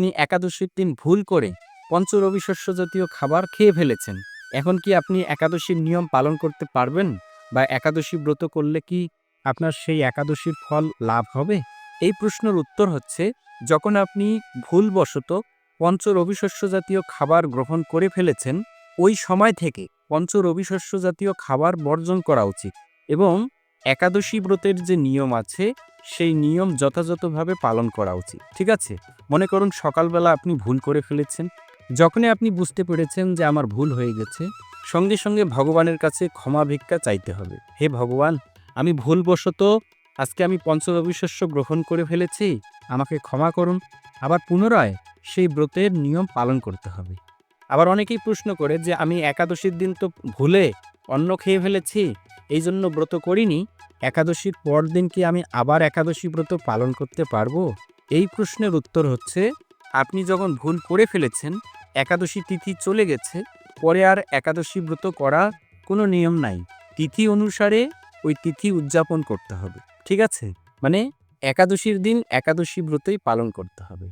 আপনি একাদশীর দিন ভুল করে পঞ্চরবি শস্য জাতীয় খাবার খেয়ে ফেলেছেন। এখন কি আপনি একাদশীর নিয়ম পালন করতে পারবেন? বা একাদশী ব্রত করলে কি আপনার সেই একাদশীর ফল লাভ হবে? এই প্রশ্নের উত্তর হচ্ছে, যখন আপনি ভুলবশত পঞ্চরবি শস্য জাতীয় খাবার গ্রহণ করে ফেলেছেন, ওই সময় থেকে পঞ্চরবি শস্য জাতীয় খাবার বর্জন করা উচিত। এবং একাদশী ব্রতের যে নিয়ম আছে সেই নিয়ম যথাযথভাবে পালন করা উচিত, ঠিক আছে? মনে করুন সকালবেলা আপনি ভুল করে ফেলেছেন। যখনই আপনি বুঝতে পেরেছেন যে আমার ভুল হয়ে গেছে, সঙ্গে সঙ্গে ভগবানের কাছে ক্ষমা ভিক্ষা চাইতে হবে। হে ভগবান, আমি ভুলবশত আজকে আমি পঞ্চরবিশস্য গ্রহণ করে ফেলেছি, আমাকে ক্ষমা করুন। আবার পুনরায় সেই ব্রতের নিয়ম পালন করতে হবে। আবার অনেকেই প্রশ্ন করে যে আমি একাদশীর দিন তো ভুলে অন্ন খেয়ে ফেলেছি এই জন্য ব্রত করিনি। একাদশীর পর দিন কি আমি আবার একাদশী ব্রত পালন করতে পারব? এই প্রশ্নের উত্তর হচ্ছে, আপনি যখন ভুল করে ফেলেছেন, একাদশী তিথি চলে গেছে, পরে আর একাদশী ব্রত করা কোনো নিয়ম নাই। তিথি অনুসারে ওই তিথি উদযাপন করতে হবে, ঠিক আছে? মানে একাদশীর দিন একাদশী ব্রতই পালন করতে হবে।